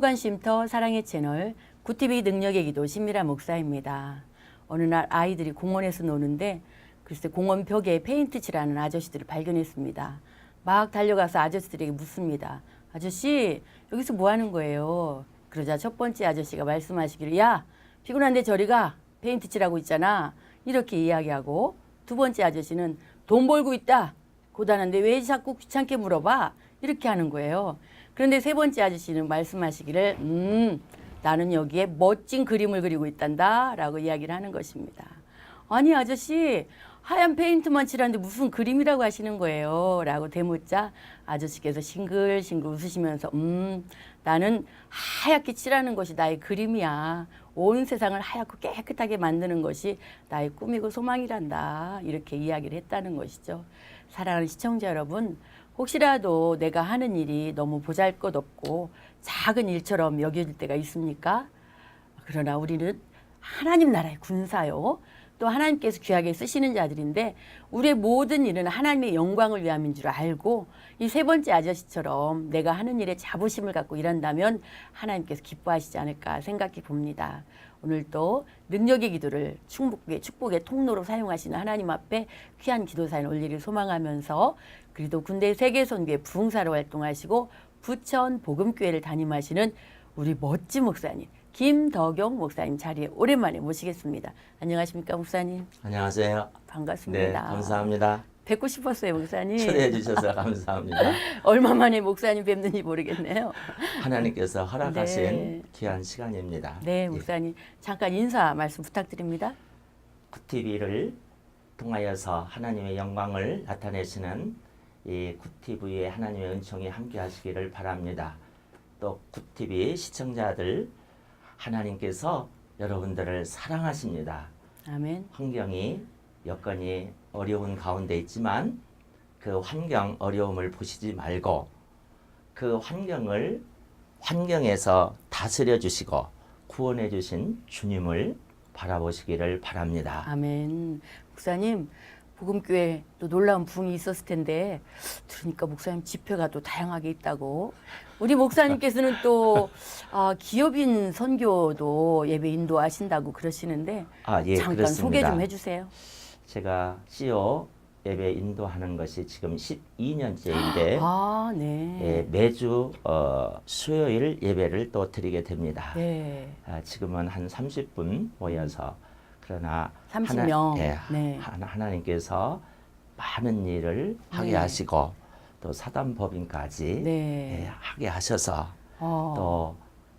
행복한 쉼터 사랑의 채널 구티비 능력의 기도 신미라 목사입니다. 어느 날 아이들이 공원에서 노는데 글쎄 공원 벽에 페인트 칠하는 아저씨들을 발견했습니다. 막 달려가서 아저씨들에게 묻습니다. 아저씨 여기서 뭐 하는 거예요? 그러자 첫 번째 아저씨가 말씀하시기를 야 피곤한데 저리 가 페인트 칠하고 있잖아 이렇게 이야기하고 두 번째 아저씨는 돈 벌고 있다 고단한데 왜 자꾸 귀찮게 물어봐 이렇게 하는 거예요. 그런데 세 번째 아저씨는 말씀하시기를 음 나는 여기에 멋진 그림을 그리고 있단다 라고 이야기를 하는 것입니다. 아니 아저씨 하얀 페인트만 칠하는데 무슨 그림이라고 하시는 거예요? 라고 대묻자 아저씨께서 싱글싱글 웃으시면서 음 나는 하얗게 칠하는 것이 나의 그림이야. 온 세상을 하얗고 깨끗하게 만드는 것이 나의 꿈이고 소망이란다. 이렇게 이야기를 했다는 것이죠. 사랑하는 시청자 여러분, 혹시라도 내가 하는 일이 너무 보잘것없고 작은 일처럼 여겨질 때가 있습니까? 그러나 우리는 하나님 나라의 군사요. 또 하나님께서 귀하게 쓰시는 자들인데 우리의 모든 일은 하나님의 영광을 위함인 줄 알고 이 세 번째 아저씨처럼 내가 하는 일에 자부심을 갖고 일한다면 하나님께서 기뻐하시지 않을까 생각해 봅니다. 오늘도 능력의 기도를 축복의, 축복의 통로로 사용하시는 하나님 앞에 귀한 기도 사연 올리기를 소망하면서 그리도 군대 세계선교회 부흥사로 활동하시고 부천 복음교회를 담임하시는 우리 멋진 목사님 김덕용 목사님 자리에 오랜만에 모시겠습니다. 안녕하십니까 목사님 안녕하세요. 반갑습니다. 네, 감사합니다. 뵙고 싶었어요 목사님. 초대해 주셔서 감사합니다. 얼마 만에 목사님 뵙는지 모르겠네요. 하나님께서 허락하신 네. 귀한 시간입니다. 네 목사님 잠깐 인사 말씀 부탁드립니다. 쿠티비를 통하여서 하나님의 영광을 나타내시는 이 쿠티비의 하나님의 은총이 함께 하시기를 바랍니다. 또 쿠티비 시청자들 하나님께서 여러분들을 사랑하십니다. 아멘. 환경이 여건이 어려운 가운데 있지만 그 환경 어려움을 보시지 말고 그 환경을 환경에서 다스려 주시고 구원해 주신 주님을 바라보시기를 바랍니다. 아멘. 목사님 복음교회 또 놀라운 부흥이 있었을 텐데 들으니까 목사님 집회가 또 다양하게 있다고 우리 목사님께서는 또 아, 기업인 선교도 예배 인도하신다고 그러시는데 아, 예, 잠깐 그렇습니다. 소개 좀 해주세요. 제가 CEO 예배 인도하는 것이 지금 12년째인데 아, 네. 예, 매주 어, 수요일 예배를 또 드리게 됩니다. 네. 아, 지금은 한 30분 모여서 그러나 30명. 하나, 예, 네. 하나, 하나님께서 많은 일을 하게 네. 하시고 또 사단 법인까지 네. 예, 하게 하셔서 어.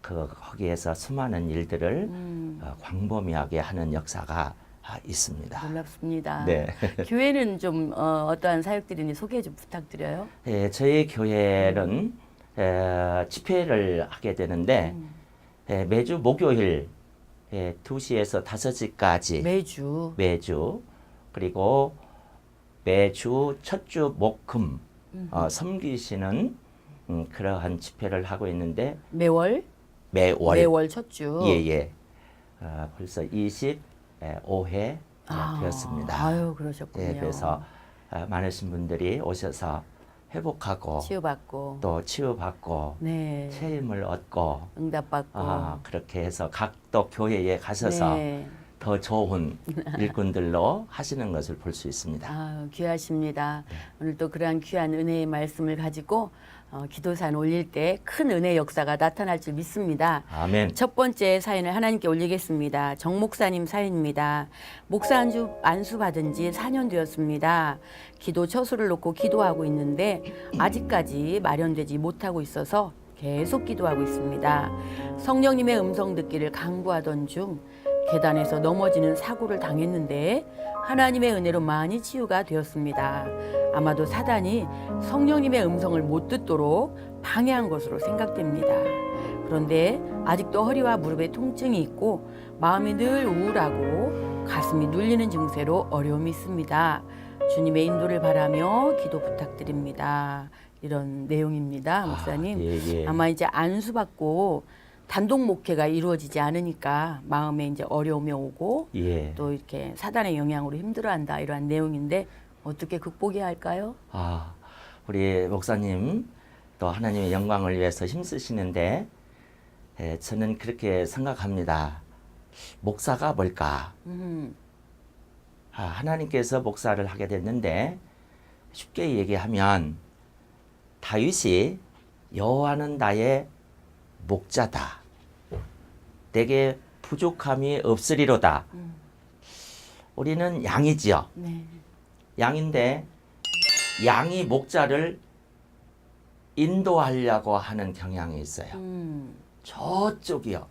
또그 거기에서 수많은 일들을 음, 어, 광범위하게 하는 역사가 아, 있습니다. 놀랍습니다. 네. 교회는 좀 어, 어떠한 사역들이니 소개 좀 부탁드려요. 예, 저희 교회는 에, 집회를 하게 되는데 음. 예, 매주 목요일 예, 2시에서 5시까지 매주 매주 그리고 매주 첫 주 목금 어, 섬기시는 음, 그러한 집회를 하고 있는데 매월 매월 매월 첫 주. 예예 어, 벌써 25회 되었습니다. 아유 그러셨군요. 예, 그래서 어, 많으신 분들이 오셔서 회복하고 치유받고 또 치유받고 네 체임을 얻고 응답받고 아, 그렇게 해서 각또 교회에 가셔서 네. 더 좋은 일꾼들로 하시는 것을 볼 수 있습니다. 아, 귀하십니다. 네. 오늘 또 그러한 귀한 은혜의 말씀을 가지고 어, 기도산 올릴 때 큰 은혜 역사가 나타날 줄 믿습니다. 아멘. 첫 번째 사연을 하나님께 올리겠습니다. 정 목사님 사연입니다. 목사 안수, 안수 받은 지 4년 되었습니다. 기도 처수를 놓고 기도하고 있는데 아직까지 마련되지 못하고 있어서 계속 기도하고 있습니다. 성령님의 음성 듣기를 강구하던 중 계단에서 넘어지는 사고를 당했는데 하나님의 은혜로 많이 치유가 되었습니다. 아마도 사단이 성령님의 음성을 못 듣도록 방해한 것으로 생각됩니다. 그런데 아직도 허리와 무릎에 통증이 있고 마음이 늘 우울하고 가슴이 눌리는 증세로 어려움이 있습니다. 주님의 인도를 바라며 기도 부탁드립니다. 이런 내용입니다, 목사님. 아, 예, 예. 아마 이제 안수 받고 단독 목회가 이루어지지 않으니까 마음에 이제 어려움이 오고 예. 또 이렇게 사단의 영향으로 힘들어한다 이러한 내용인데 어떻게 극복해야 할까요? 아, 우리 목사님 또 하나님의 영광을 위해서 힘쓰시는데 에, 저는 그렇게 생각합니다. 목사가 뭘까? 음, 아, 하나님께서 목사를 하게 됐는데 쉽게 얘기하면 다윗이 여호와는 나의 목자다. 내게 부족함이 없으리로다. 음. 우리는 양이지요. 네. 양인데 양이 목자를 인도하려고 하는 경향이 있어요. 음, 저쪽이요.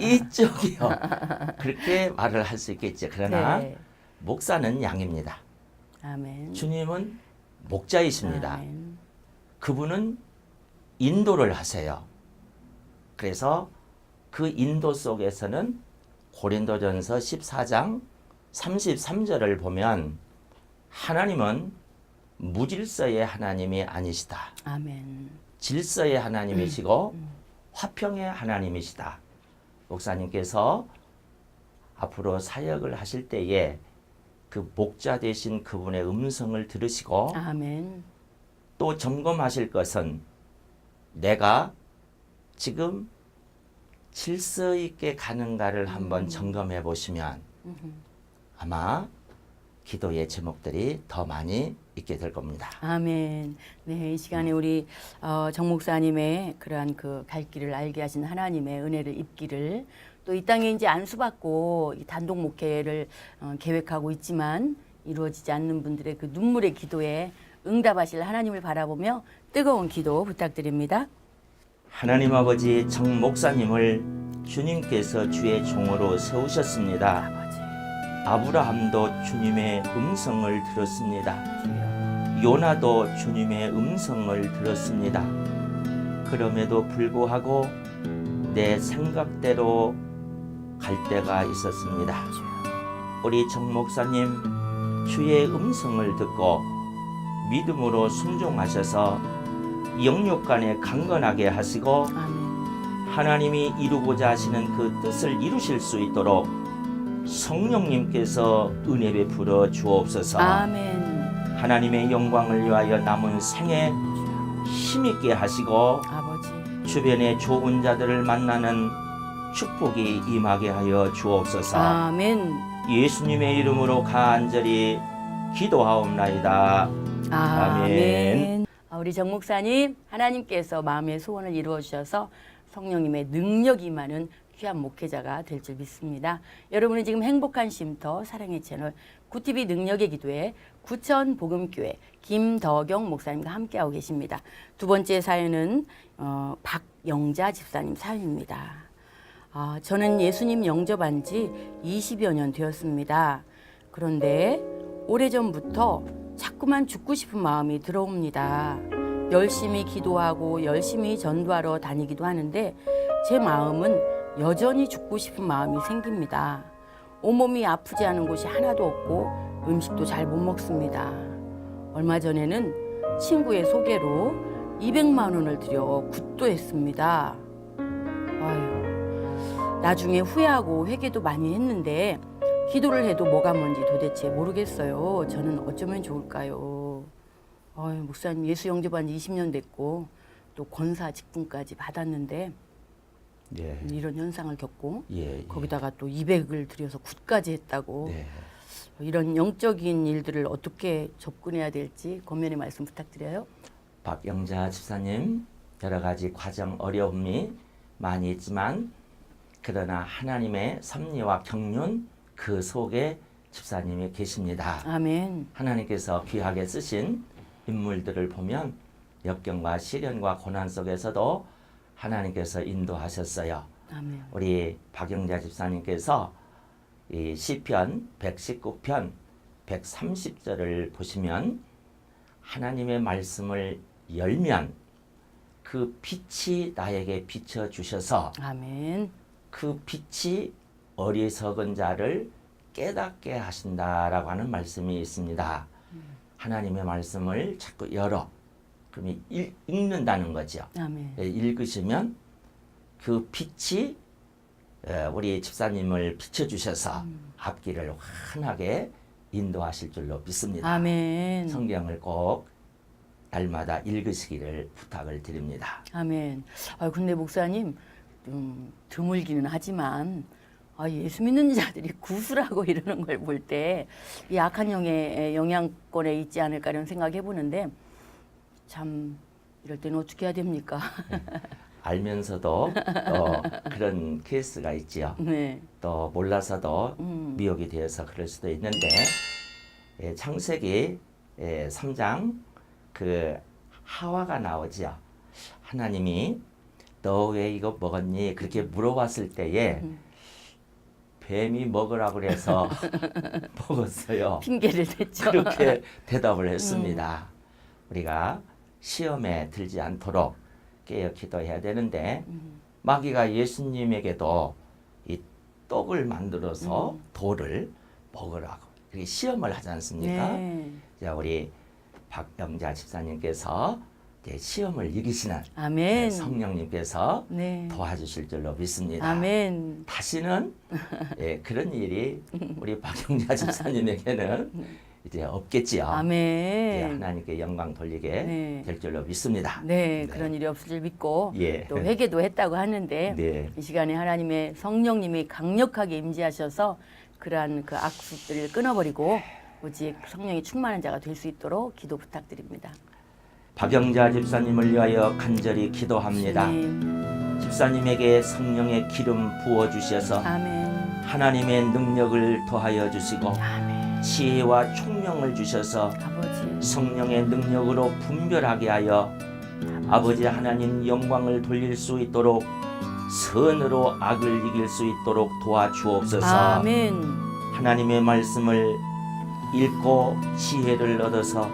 이쪽이요. 그렇게 말을 할 수 있겠죠. 그러나 네. 목사는 양입니다. 아멘. 주님은 목자이십니다. 아멘. 그분은 인도를 하세요. 그래서 그 인도 속에서는 고린도전서 14장 33절을 보면 하나님은 무질서의 하나님이 아니시다. 아멘. 질서의 하나님이시고 화평의 하나님이시다. 목사님께서 앞으로 사역을 하실 때에 그 목자 되신 그분의 음성을 들으시고 아멘. 또 점검하실 것은 내가 지금 질서 있게 가는가를 한번 점검해 보시면 아마 기도의 제목들이 더 많이 있게 될 겁니다. 아멘. 네, 이 시간에 우리 어, 정 목사님의 그러한 그 갈 길을 알게 하신 하나님의 은혜를 입기를 또 이 땅에 이제 안수받고 이 단독 목회를 어, 계획하고 있지만 이루어지지 않는 분들의 그 눈물의 기도에 응답하실 하나님을 바라보며 뜨거운 기도 부탁드립니다. 하나님 아버지 정 목사님을 주님께서 주의 종으로 세우셨습니다. 아브라함도 주님의 음성을 들었습니다. 요나도 주님의 음성을 들었습니다. 그럼에도 불구하고 내 생각대로 갈 때가 있었습니다. 우리 정 목사님 주의 음성을 듣고 믿음으로 순종하셔서 영육 간에 강건하게 하시고 아멘. 하나님이 이루고자 하시는 그 뜻을 이루실 수 있도록 성령님께서 은혜 베풀어 주옵소서. 아멘. 하나님의 영광을 위하여 남은 생에 힘있게 하시고 아버지. 주변에 좋은 자들을 만나는 축복이 임하게 하여 주옵소서. 아멘. 예수님의 이름으로 간절히 기도하옵나이다. 아멘. 아멘. 아, 우리 정 목사님 하나님께서 마음의 소원을 이루어 주셔서 성령님의 능력이 많은 귀한 목회자가 될 줄 믿습니다. 여러분은 지금 행복한 쉼터 사랑의 채널 구티비 능력의 기도회 구천 복음교회 김덕영 목사님과 함께하고 계십니다. 두 번째 사연은 어, 박영자 집사님 사연입니다. 아, 저는 예수님 영접한 지 20여 년 되었습니다. 그런데 오래전부터 자꾸만 죽고 싶은 마음이 들어옵니다. 열심히 기도하고 열심히 전도하러 다니기도 하는데 제 마음은 여전히 죽고 싶은 마음이 생깁니다. 온몸이 아프지 않은 곳이 하나도 없고 음식도 잘 못 먹습니다. 얼마 전에는 친구의 소개로 200만 원을 들여 굿도 했습니다. 아유, 나중에 후회하고 회개도 많이 했는데 기도를 해도 뭐가 뭔지 도대체 모르겠어요. 저는 어쩌면 좋을까요? 아유, 목사님 예수 영접한 지 20년 됐고 또 권사 직분까지 받았는데 예. 이런 현상을 겪고 예. 예. 거기다가 또 200을 들여서 굿까지 했다고 네. 이런 영적인 일들을 어떻게 접근해야 될지 권면의 말씀 부탁드려요. 박영자 집사님 여러 가지 과정 어려움이 많이 있지만 그러나 하나님의 섭리와 경륜 그 속에 집사님이 계십니다. 아멘. 하나님께서 귀하게 쓰신 인물들을 보면 역경과 시련과 고난 속에서도 하나님께서 인도하셨어요. 아멘. 우리 박영자 집사님께서 이 시편 119편 130절을 보시면 하나님의 말씀을 열면 그 빛이 나에게 비춰 주셔서 아멘. 그 빛이 어리석은 자를 깨닫게 하신다라고 하는 말씀이 있습니다. 하나님의 말씀을 자꾸 열어 그러면 읽, 읽는다는 거죠. 아멘. 예, 읽으시면 그 빛이 예, 우리 집사님을 비춰주셔서 앞길을 환하게 인도하실 줄로 믿습니다. 아멘. 성경을 꼭 날마다 읽으시기를 부탁을 드립니다. 아멘. 아 근데 목사님 좀 드물기는 하지만 아, 예수 믿는 자들이 구수라고 이러는 걸 볼 때 이 악한 영의 영향권에 있지 않을까 이런 생각해 보는데 참 이럴 때는 어떻게 해야 됩니까? 알면서도 또 그런 케이스가 있지요. 네. 또 몰라서도 음. 미혹이 되어서 그럴 수도 있는데 예, 창세기 예, 3장 그 하와가 나오지요. 하나님이 너 왜 이거 먹었니? 그렇게 물어봤을 때에 음. 뱀이 먹으라고 그래서 먹었어요. 핑계를 댔죠. 그렇게 대답을 했습니다. 우리가 시험에 들지 않도록 깨어 기도해야 되는데 마귀가 예수님에게도 이 떡을 만들어서 돌을 먹으라고 이렇게 시험을 하지 않습니까? 네. 자, 우리 박영자 집사님께서 시험을 이기시는 아멘. 성령님께서 네. 도와주실 줄로 믿습니다. 아멘. 다시는 예, 그런 일이 우리 박영자 집사님에게는 이제 없겠지요. 이제 아멘. 하나님께 영광 돌리게 네. 될 줄로 믿습니다. 네, 그런 일이 없을 줄 믿고 예. 또 회개도 했다고 하는데 네. 이 시간에 하나님의 성령님이 강력하게 임재하셔서 그러한 그 악습들을 끊어버리고 오직 성령이 충만한 자가 될 수 있도록 기도 부탁드립니다. 박영자 집사님을 위하여 간절히 기도합니다. 주님, 집사님에게 성령의 기름 부어 주셔서 아멘. 하나님의 능력을 더하여 주시고 아멘. 지혜와 총명을 주셔서 아버지. 성령의 능력으로 분별하게 하여 아버지 하나님 영광을 돌릴 수 있도록 선으로 악을 이길 수 있도록 도와주옵소서. 아멘. 하나님의 말씀을 읽고 지혜를 얻어서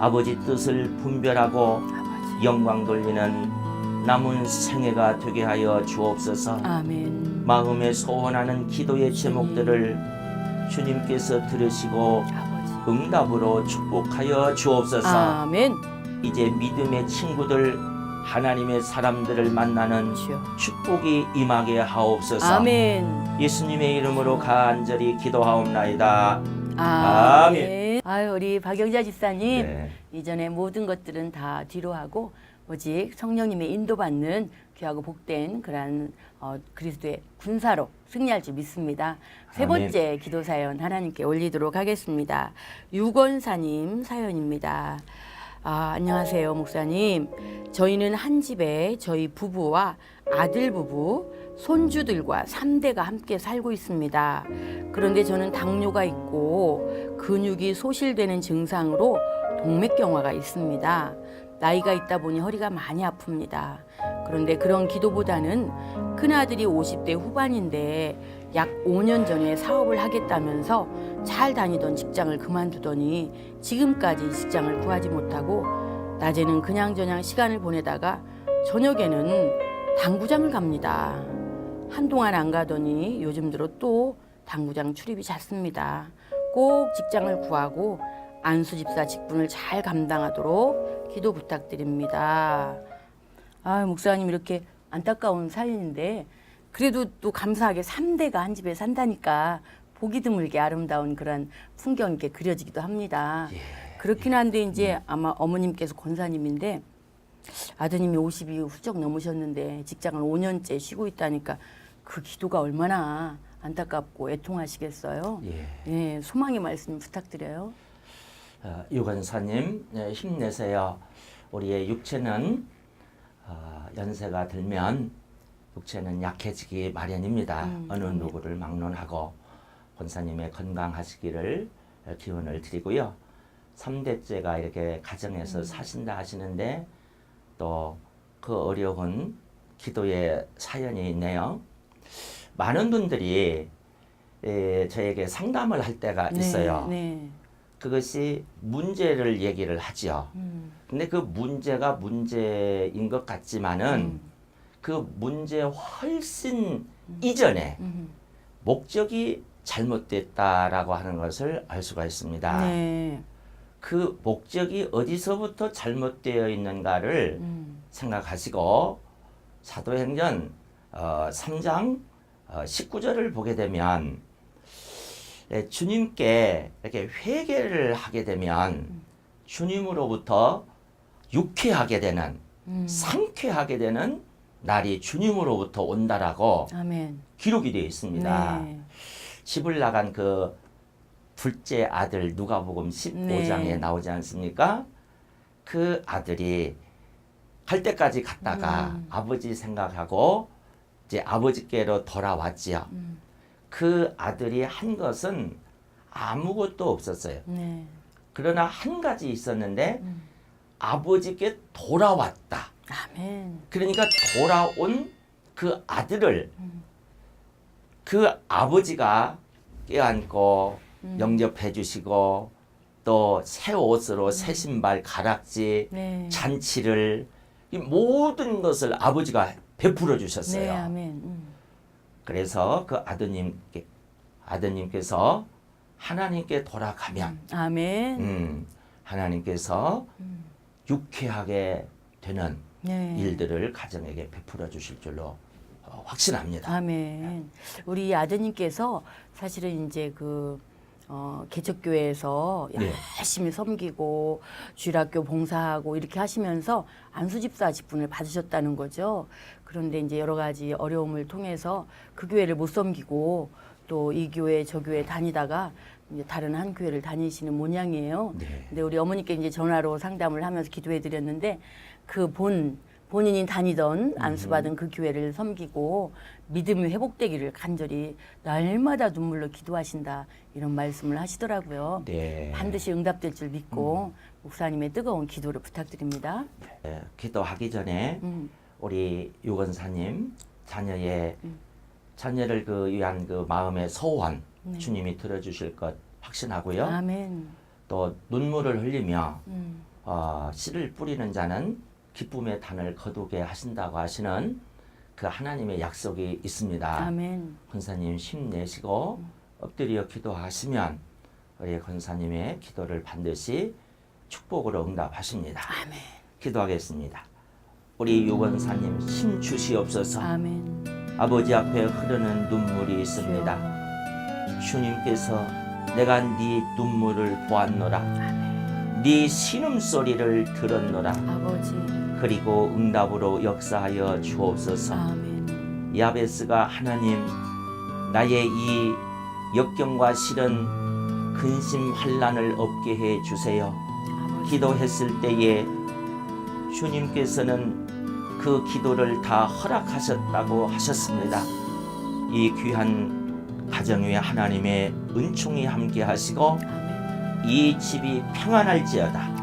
아버지 뜻을 분별하고 아버지. 영광 돌리는 남은 생애가 되게 하여 주옵소서. 아멘. 마음에 소원하는 기도의 제목들을 주님께서 들으시고. 응답으로 축복하여 주옵소서. 아멘. 이제 믿음의 친구들 하나님의 사람들을 만나는. 축복이 임하게 하옵소서. 아멘. 예수님의 이름으로 간절히 기도하옵나이다. 아멘. 아유 우리 박영자 집사님 네. 이전에 모든 것들은 다 뒤로 하고 오직 성령님의 인도받는 귀하고 복된 그러한 어, 그리스도의 군사로 승리할 줄 믿습니다. 세 아멘. 번째 기도 사연 하나님께 올리도록 하겠습니다. 유건사님 사연입니다. 아, 안녕하세요, 목사님. 저희는 한 집에 저희 부부와 아들 부부, 손주들과 삼대가 함께 살고 있습니다. 그런데 저는 당뇨가 있고 근육이 소실되는 증상으로 동맥경화가 있습니다. 나이가 있다 보니 허리가 많이 아픕니다. 그런데 그런 기도보다는 큰아들이 50대 후반인데 약 5년 전에 사업을 하겠다면서 잘 다니던 직장을 그만두더니 지금까지 직장을 구하지 못하고 낮에는 그냥저냥 시간을 보내다가 저녁에는 당구장을 갑니다. 한동안 안 가더니 요즘 들어 또 당구장 출입이 잦습니다. 꼭 직장을 구하고 안수 집사 직분을 잘 감당하도록 기도 부탁드립니다. 아, 목사님 이렇게 안타까운 사연인데 그래도 또 감사하게 삼대가 한 집에 산다니까 보기 드물게 아름다운 그런 풍경이 이렇게 그려지기도 합니다. 그렇긴 한데 이제 아마 어머님께서 권사님인데 아드님이 50이 훌쩍 넘으셨는데 직장을 5년째 쉬고 있다니까 그 기도가 얼마나 안타깝고 애통하시겠어요. 예. 예, 소망의 말씀 부탁드려요. 어, 유건사님 예, 힘내세요. 우리의 육체는 어, 연세가 들면 육체는 약해지기 마련입니다. 음, 어느 아멘. 누구를 막론하고 권사님의 건강하시기를 어, 기원을 드리고요. 3대째가 이렇게 가정에서 사신다 하시는데 또 그 어려운 기도의 사연이 있네요. 많은 분들이 에, 저에게 상담을 할 때가 있어요. 네. 그것이 문제를 얘기를 하죠. 음, 근데 그 문제가 문제인 것 같지만은 음. 그 문제 훨씬 이전에 음. 목적이 잘못됐다라고 하는 것을 알 수가 있습니다. 네. 그 목적이 어디서부터 잘못되어 있는가를 음. 생각하시고 사도행전 어, 3장 어, 19절을 보게 되면 예, 주님께 이렇게 회개를 하게 되면 주님으로부터 유쾌하게 되는 음. 상쾌하게 되는 날이 주님으로부터 온다라고 아멘. 기록이 되어 있습니다. 네. 집을 나간 그 둘째 아들 누가복음 15장에 네. 나오지 않습니까? 그 아들이 갈 때까지 갔다가 음. 아버지 생각하고 이제 아버지께로 돌아왔지요. 음. 그 아들이 한 것은 아무것도 없었어요. 네. 그러나 한 가지 있었는데 음. 아버지께 돌아왔다. 아멘. 그러니까 돌아온 그 아들을 음. 그 아버지가 껴안고 음. 영접해 주시고 또 새 옷으로 새 신발 가락지 네. 잔치를 이 모든 것을 아버지가 베풀어 주셨어요. 네, 아멘. 음. 그래서 그 아드님께 아드님께서 하나님께 돌아가면 아멘. 음, 하나님께서 음. 유쾌하게 되는 네. 일들을 가정에게 베풀어 주실 줄로 어, 확신합니다. 아멘. 우리 아드님께서 사실은 이제 그 어, 개척교회에서 네. 열심히 섬기고 주일학교 봉사하고 이렇게 하시면서 안수집사 직분을 받으셨다는 거죠. 그런데 이제 여러 가지 어려움을 통해서 그 교회를 못 섬기고 또 이 교회 저 교회 다니다가 이제 다른 한 교회를 다니시는 모양이에요. 네. 근데 우리 어머니께 이제 전화로 상담을 하면서 기도해 드렸는데 그 본 본인이 다니던 안수받은 그 교회를 섬기고 믿음이 회복되기를 간절히 날마다 눈물로 기도하신다 이런 말씀을 하시더라고요. 네. 반드시 응답될 줄 믿고 목사님의 뜨거운 기도를 부탁드립니다. 예, 기도하기 전에 음, 우리 유건사님 자녀의 음. 자녀를 그 위한 그 마음의 소원 네. 주님이 들어주실 것 확신하고요. 아멘. 또 눈물을 흘리며 음, 어, 씨를 뿌리는 자는 기쁨의 단을 거두게 하신다고 하시는 그 하나님의 약속이 있습니다. 아멘. 권사님 힘내시고 엎드려 기도하시면 우리 권사님의 기도를 반드시 축복으로 응답하십니다. 아멘. 기도하겠습니다. 우리 유건사님 힘 주시옵소서. 아멘. 아버지 앞에 흐르는 눈물이 있습니다. 주님께서 내가 네 눈물을 보았노라. 아멘. 네 신음 소리를 들었노라. 아버지. 그리고 응답으로 역사하여 주옵소서. 아멘. 야베스가 하나님 나의 이 역경과 실은 근심 환란을 없게 해 주세요. 아버지. 기도했을 때에 주님께서는 그 기도를 다 허락하셨다고 하셨습니다. 이 귀한 가정 위에 하나님의 은총이 함께 하시고 아멘. 이 집이 평안할지어다.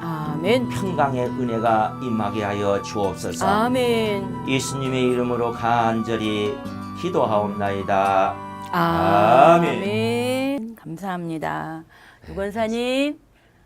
아멘. 평강의 은혜가 임하게 하여 주옵소서. 아멘. 예수님의 이름으로 간절히 기도하옵나이다. 아멘. 아멘. 감사합니다. 유건사님,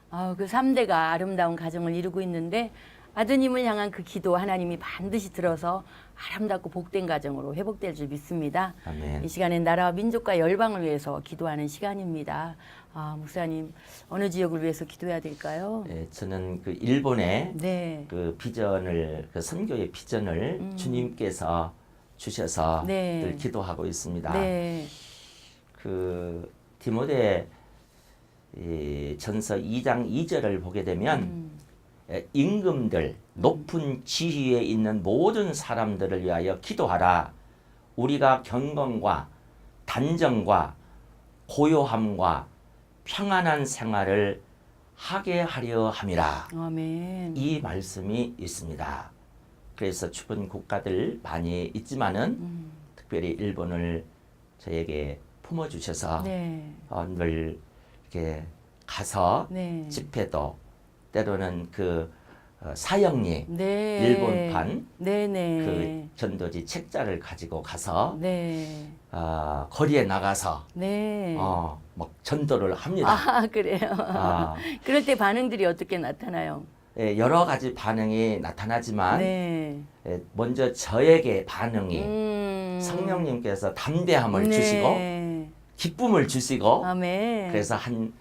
아, 그 3대가 아름다운 가정을 이루고 있는데 아드님을 향한 그 기도 하나님이 반드시 들어서 아름답고 복된 가정으로 회복될 줄 믿습니다. 아멘. 이 시간엔 나라와 민족과 열방을 위해서 기도하는 시간입니다. 아, 목사님, 어느 지역을 위해서 기도해야 될까요? 예, 저는 그 일본의 네. 그 비전을 그 선교의 비전을 주님께서 주셔서 음. 네. 늘 기도하고 있습니다. 네. 그 디모데 이 전서 2장 2절을 보게 되면 음. 예, 임금들 높은 지위에 있는 모든 사람들을 위하여 기도하라. 우리가 경건과 단정과 고요함과 평안한 생활을 하게 하려 함이라. 아멘. 이 말씀이 있습니다. 그래서 주변 국가들 많이 있지만은 음. 특별히 일본을 저에게 품어주셔서 네. 어, 늘 이렇게 가서 네. 집회도 때로는 그 어, 사형리 네. 일본판 네네. 그 전도지 책자를 가지고 가서 네. 어, 거리에 나가서 네. 어, 막 전도를 합니다. 아, 그래요. 아, 그럴 때 반응들이 어떻게 나타나요? 예, 여러 가지 반응이 나타나지만 네. 예, 먼저 저에게 반응이 음. 성령님께서 담대함을 네. 주시고 기쁨을 주시고 아멘. 그래서 한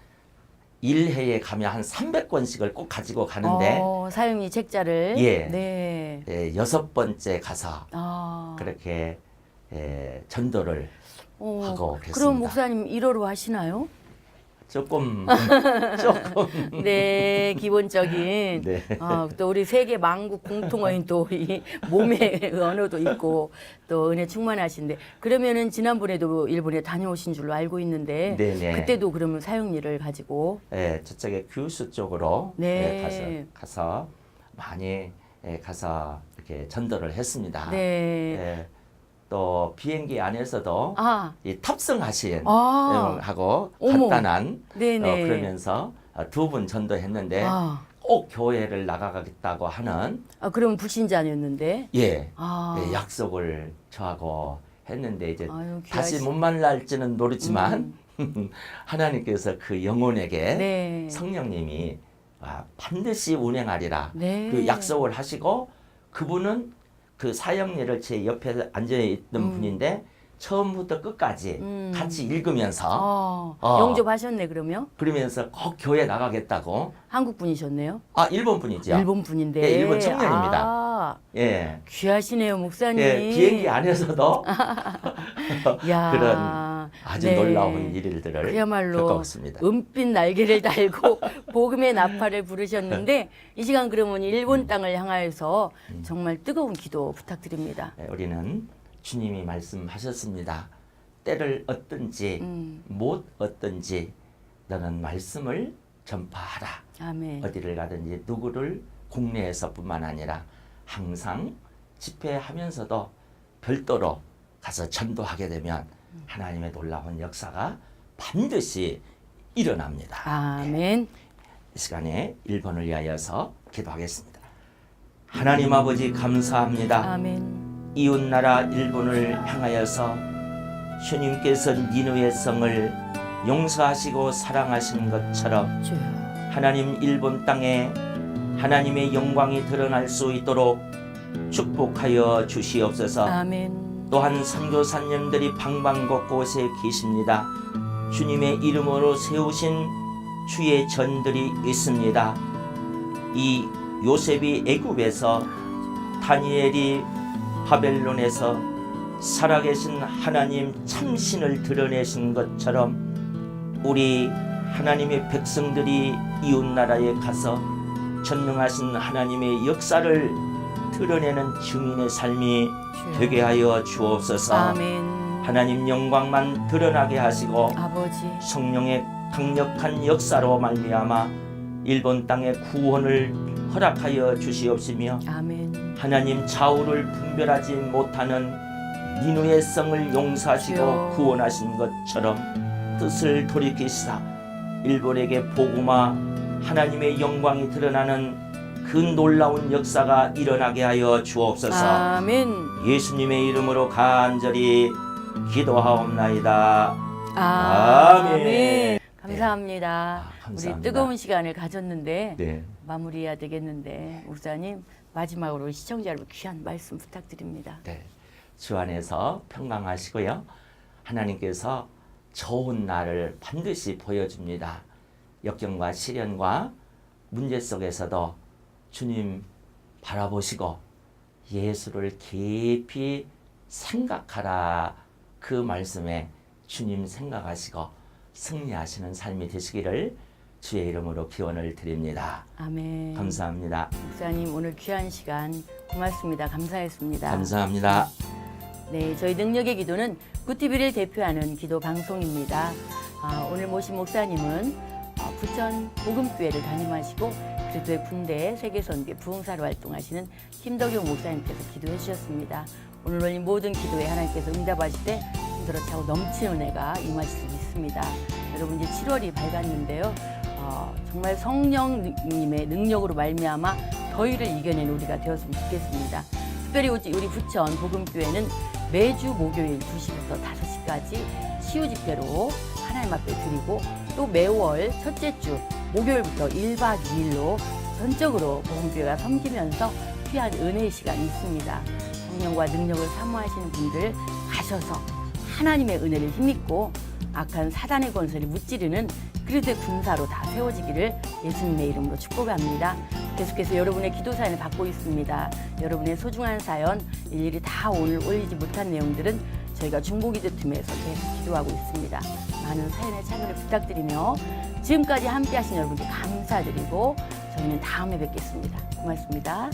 1회에 가면 한 300권씩을 꼭 가지고 가는데 어, 사용리 책자를. 예. 네. 예, 여섯 번째 가서 아. 그렇게 예, 전도를 어, 하고 그랬습니다. 그럼 목사님 1호로 하시나요? 조금 조금 네, 기본적인 네. 어, 또 우리 세계 만국 공통어인 또 우리 몸의 언어도 있고 또 은혜 충만하신데 그러면은 지난번에도 일본에 다녀오신 줄로 알고 있는데 네네. 그때도 그러면 사형리를 가지고 예, 저쪽에 규슈 쪽으로 네. 예, 가서 가서 많이 예, 가서 이렇게 전도를 했습니다. 네. 예, 또 비행기 안에서도 아, 이 탑승하신 아. 하고 어머. 간단한 네네. 어, 그러면서 두 분 전도했는데 아, 꼭 교회를 나가겠다고 하는 아 그럼 불신자였는데 예, 아, 예, 약속을 저하고 했는데 이제 아유, 다시 못 만날지는 모르지만 하나님께서 그 영혼에게 네. 성령님이 아, 반드시 운행하리라 네. 그 약속을 하시고 그분은 그 사형리를 제 옆에 앉아 있던 음. 분인데 처음부터 끝까지 음. 같이 읽으면서 어, 어. 영접하셨네 그러면 그러면서 꼭 교회 나가겠다고 한국 분이셨네요. 아 일본 분이죠. 일본 분인데. 네, 일본 청년입니다. 아, 예. 귀하시네요 목사님. 예, 비행기 안에서도 야, 그런 아주 네. 놀라운 일들을 그야말로 겪었습니다. 은빛 날개를 달고 복음의 나팔을 부르셨는데 이 시간 그러면 음. 일본 땅을 향하여서 정말 뜨거운 기도 부탁드립니다. 예, 우리는 주님이 말씀하셨습니다. 때를 얻든지 음, 못 얻든지 너는 말씀을 전파하라. 아멘. 어디를 가든지 누구를 국내에서뿐만 아니라 항상 집회하면서도 별도로 가서 전도하게 되면 하나님의 놀라운 역사가 반드시 일어납니다. 아멘. 이 시간에 일본을 위하여서 기도하겠습니다. 하나님 아버지 감사합니다. 아멘. 이웃 나라 일본을 향하여서 주님께서 니누의 성을 용서하시고 사랑하신 것처럼. 하나님 일본 땅에 하나님의 영광이 드러날 수 있도록 축복하여 주시옵소서. 아멘. 또한 선교사님들이 방방 곳곳에 계십니다. 주님의 이름으로 세우신 주의 전들이 있습니다. 이 요셉이 애굽에서 다니엘이 바벨론에서 살아계신 하나님 참신을 드러내신 것처럼 우리 하나님의 백성들이 이웃 나라에 가서 전능하신 하나님의 역사를 드러내는 증인의 삶이 주여. 되게 하여 주옵소서. 아멘. 하나님 영광만 드러나게 하시고 아버지. 성령의 강력한 역사로 말미암아 일본 땅의 구원을 허락하여 주시옵시며 아멘. 하나님 좌우를 분별하지 못하는 니누의 성을 용서하시고 주여. 구원하신 것처럼 뜻을 돌이키시사 일본에게 복음화 하나님의 영광이 드러나는 그 놀라운 역사가 일어나게 하여 주옵소서. 아멘. 예수님의 이름으로 간절히 기도하옵나이다. 아멘. 감사합니다. 아, 감사합니다. 우리 뜨거운 시간을 가졌는데 네. 마무리해야 되겠는데 목사님 마지막으로 시청자 여러분 귀한 말씀 부탁드립니다. 네. 주 안에서 평강하시고요. 하나님께서 좋은 날을 반드시 보여줍니다. 역경과 시련과 문제 속에서도 주님 바라보시고 예수를 깊이 생각하라 그 말씀에 주님 생각하시고 승리하시는 삶이 되시기를 주의 이름으로 기원을 드립니다. 아멘. 감사합니다. 목사님 오늘 귀한 시간 고맙습니다. 감사했습니다. 감사합니다. 네, 저희 능력의 기도는 구티비를 대표하는 기도 방송입니다. 아, 오늘 모신 목사님은 어, 부천 복음교회를 담임하시고 그리스도의 군대 세계선교회 부흥사로 활동하시는 김덕용 목사님께서 기도해 주셨습니다. 오늘 올린 모든 기도에 하나님께서 응답하실 때 힘들어 차고 넘치는 은혜가 임하실 수 있습니다. 여러분 이제 7월이 밝았는데요. 어, 정말 성령님의 능력으로 말미암아 더위를 이겨낸 우리가 되었으면 좋겠습니다. 특별히 우리 부천 복음교회는 매주 목요일 2시부터 5시까지 치유 집회로 하나님 앞에 드리고 또 매월 첫째 주 목요일부터 1박 2일로 전적으로 복음교회가 섬기면서 귀한 은혜의 시간이 있습니다. 성령과 능력을 사모하시는 분들 가셔서 하나님의 은혜를 힘입고 악한 사단의 권세를 무찌르는 그리스도의 군사로 다 세워지기를 예수님의 이름으로 축복합니다. 계속해서 여러분의 기도 사연을 받고 있습니다. 여러분의 소중한 사연 일일이 다 오늘 올리지 못한 내용들은 저희가 중보기도 팀에서 계속 기도하고 있습니다. 많은 사연의 참여를 부탁드리며 지금까지 함께 하신 여러분께 감사드리고 저희는 다음에 뵙겠습니다. 고맙습니다.